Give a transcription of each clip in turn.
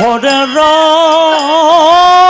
for the road.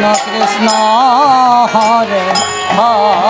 Krishna, Hare Krishna, Krishna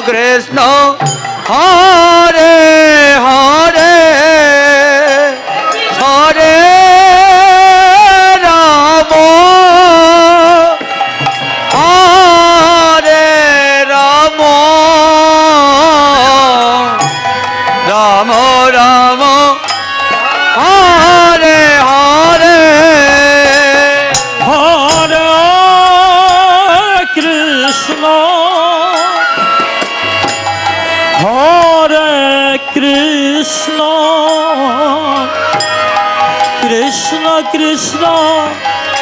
Krishna Hare Hare Hare